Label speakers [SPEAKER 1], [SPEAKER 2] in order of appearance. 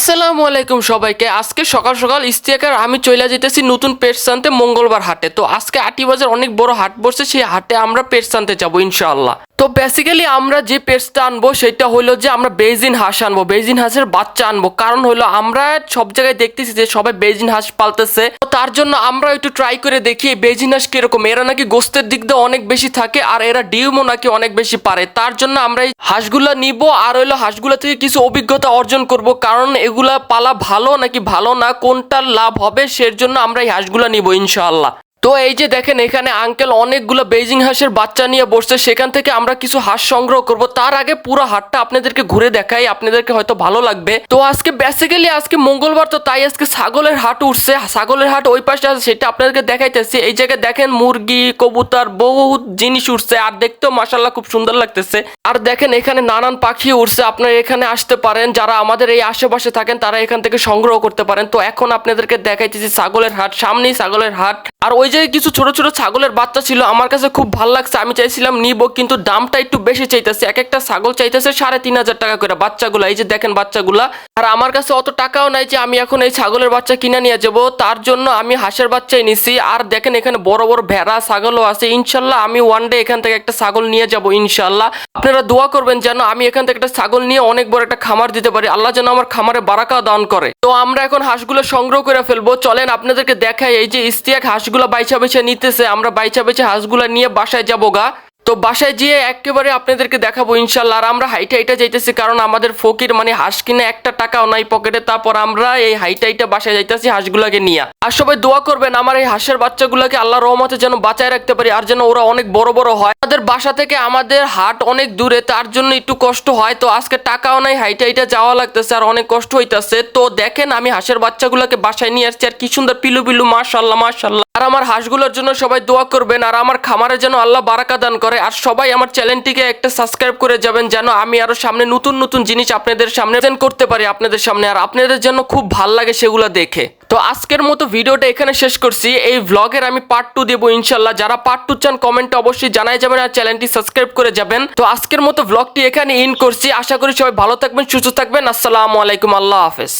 [SPEAKER 1] আসসালামু আলাইকুম সবাইকে। আজকে সকাল সকাল ইস্তিয়াকার আমি চলে যেতেছি নতুন আনতে মঙ্গলবার হাটে। তো আজকে আটি বাজার অনেক বড় হাট বসছে সেই হাটে আমরা পেটস আনতে যাব ইনশাআল্লাহ। তো বেসিক্যালি আমরা যে পেটসটা আনব সেটা হলো যে আমরা বেজিন হাঁস আনব। বেজিন হাঁসের বাচ্চা আনব। কারণ হলো আমরা সব জায়গায় দেখতেছি যে সবাই বেজিন হাঁস পালতেছে। তো তার জন্য আমরা একটু ট্রাই করে দেখি বেজিন হাঁস কীরকম। এরা নাকি গোস্তের দিক দিয়ে অনেক বেশি থাকে আর এরা ডিমও নাকি অনেক বেশি পারে। তার জন্য আমরা এই হাঁসগুলা নিব আর হলো হাঁসগুলা থেকে কিছু অভিজ্ঞতা অর্জন করব। কারণ এগুলা পালা ভালো নাকি ভালো না কোনটা লাভ হবে সের জন্য আমরা এই হাঁসগুলা নিব ইনশাআল্লাহ। তো এই যে দেখেন এখানে আঙ্কেল অনেকগুলো বেজিং হাঁসের বাচ্চা নিয়ে বসছে, সেখান থেকে আমরা কিছু হাঁস সংগ্রহ করব। তার আগে পুরো হাটটা আপনাদেরকে ঘুরে দেখাই, আপনাদেরকে হয়তো ভালো লাগবে। তো আজকে বেসিক্যালি আজকে মঙ্গলবার, তো তাই আজকে ছাগলের হাট উঠছে। ছাগলের হাট ওই পাশে আছে, সেটা আপনাদেরকে দেখাইতেছি। এই জায়গায় দেখেন মুরগি, কবুতর, বহুত জিনিস উঠছে, আর দেখতেও মাসাল্লাহ খুব সুন্দর লাগতেছে। আর দেখেন এখানে নানান পাখি উঠছে, আপনারা এখানে আসতে পারেন। যারা আমাদের এই আশেপাশে থাকেন, তারা এখান থেকে সংগ্রহ করতে পারেন। তো এখন আপনাদেরকে দেখাইতেছি ছাগলের হাট, সামনেই ছাগলের হাট। আর ওই জায়গায় কিছু ছোট ছোট ছাগলের বাচ্চা ছিল, আমার কাছে খুব ভালো লাগছে। আমি চাইছিলাম নিব, কিন্তু দামটা একটু বেশি চাইতেছে। এক একটা ছাগল চাইতেছে সাড়ে তিন হাজার টাকা করে। বাচ্চাগুলা, এই যে দেখেন বাচ্চাগুলা। আর আমার কাছে অত টাকাও নাই যে আমি এখন এই ছাগলের বাচ্চা কিনে নিয়ে যাব। তার জন্য আমি হাঁসের বাচ্চাই নিছি। আর দেখেন এখানে বড় বড় ভেড়া, ছাগলও আছে। ইনশাল্লাহ আমি ওয়ান ডে এখান থেকে একটা ছাগল নিয়ে যাব, ইনশাল্লাহ। আপনারা দোয়া করবেন যেন আমি এখান থেকে একটা ছাগল নিয়ে অনেক বড় একটা খামার দিতে পারি। আল্লাহ যেন আমার খামারে বারাকা দান করে। তো আমরা এখন হাঁসগুলো সংগ্রহ করে ফেলব। চলেন আপনাদেরকে দেখাই, এই যে ইস্তিয়াক হাঁসগুলো বাইচা বেছে নিতেছে, আমরা বাইচা বেছে হাঁসগুলো নিয়ে বাসায় যাব গা। তো বাসায় গিয়ে একেবারে আপনাদেরকে দেখাবো ইনশাল্লাহ। আর আমরা হাইটা হাইটা যাইতেছি, কারণ আমাদের ফকির মানে হাঁস কিনে একটা টাকাও নাই পকেটে। তারপর আমরা এই হাইটা হাইটা বাসায় যাইতেছি হাঁসগুলাকে নিয়ে। আর সবাই দোয়া করবেন, আমার এই হাঁসের বাচ্চাগুলোকে আল্লাহ রহমতে যেন বাঁচায় রাখতে পারি, আর যেন ওরা অনেক বড় বড় হয়। আমাদের বাসা থেকে আমাদের হাট অনেক দূরে, তার জন্য একটু কষ্ট হয়। তো আজকে টাকাও নাই, হাইটা হাইটা যাওয়া লাগতেছে, আর অনেক কষ্ট হইতাছে। তো দেখেন, আমি হাঁসের বাচ্চাগুলোকে বাসায় নিয়ে আসছি, আর কি সুন্দর পিলু পিলু, মাশাল্লাহ মাশাল্লাহ। আর আমার হাঁসগুলোর জন্য সবাই দোয়া করবেন, আর আমার খামারে যেন আল্লাহ বারাকা দান করে। আর সবাই আমার চ্যানেলটিকে একটা সাবস্ক্রাইব করে যাবেন, যেন আমি আরও সামনে নতুন নতুন জিনিস আপনাদের সামনে করতে পারি আপনাদের সামনে, আর আপনাদের জন্য খুব ভালো লাগে সেগুলো দেখে। তো আজকের মতো ভিডিওটা এখানে শেষ করছি। এই ভ্লগের আমি পার্ট টু দেবো ইনশাল্লাহ। যারা পার্ট টু চান কমেন্টে অবশ্যই জানাই যাবেন আর চ্যানেলটি সাবস্ক্রাইব করে যাবেন। তো আজকের মতো ভ্লগটি এখানে ইন করছি। আশা করি সবাই ভালো থাকবেন, সুস্থ থাকবেন। আসসালামু আলাইকুম, আল্লাহ হাফেজ।